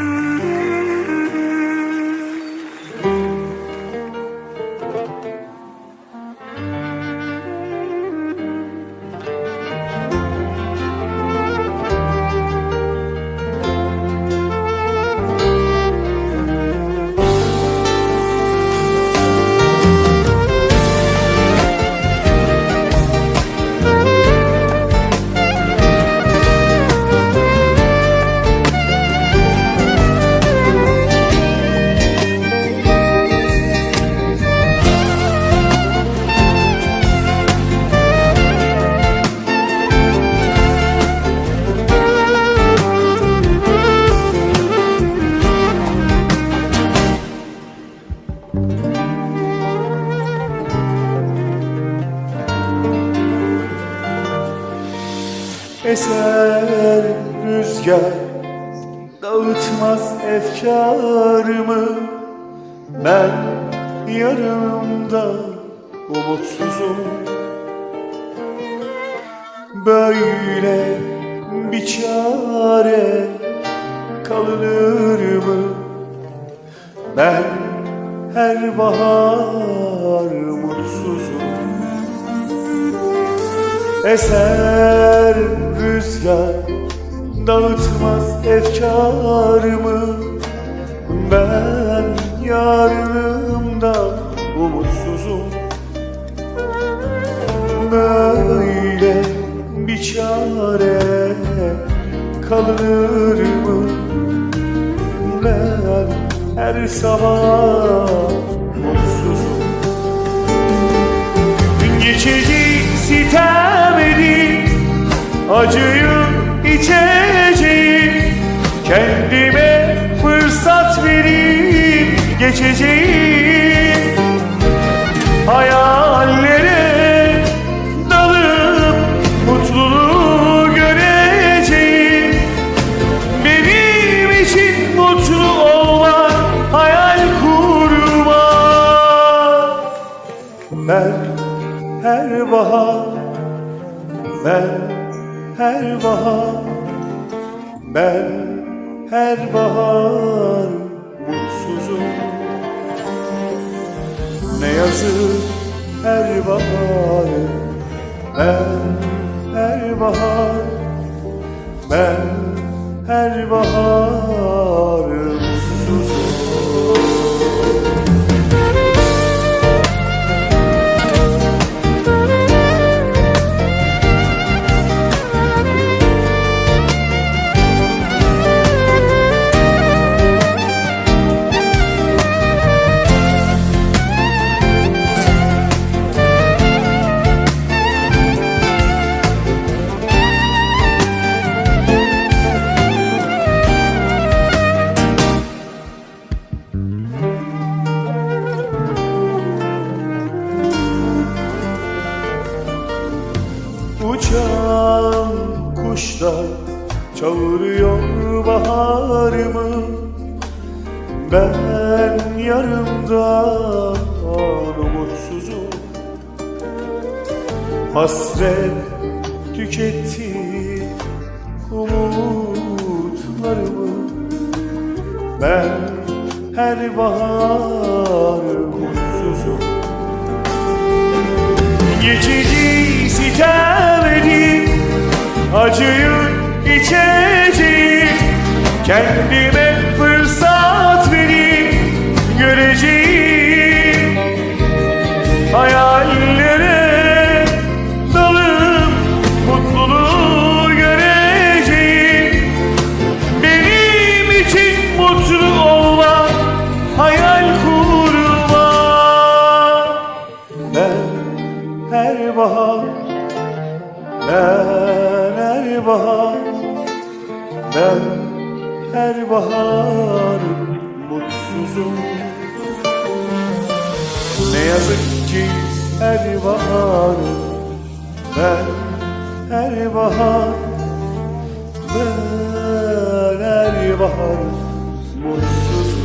Mm-hmm. Eser rüzgar dağıtmaz efkarımı. Ben yarınımda umutsuzum. Böyle bir çare kalınır mı? Ben her bahar mutsuzum Eser rüzgar dağıtmaz efkarımı. Ben yarınımda umutsuzum. Böyle bir çare kalır mı? Ben her sabah mutsuzum Geçici Acıyı içeceğim. Kendime fırsat verip Geçeceğim. Hayallere dalıp Mutluluğu göreceğim. Benim için mutlu olmak Hayal kurma ben her bahar Ben her bahar. Ben her bahar Mutsuzum. Ne yazık her bahar. Ben her bahar. Ben her bahar kuşlar çağırıyor baharımı. Ben yarımdan umutsuzum. Hasret tüketti umutlarımı. Ben her bahar mutsuzum. Geçici sitem edip Acıyı içeceğim. Kendime fırsat verip Göreceğim. Hayallere Ben her bahar mutsuzum. Ne yazık ki her bahar Ben her bahar Ben her bahar mutsuzum.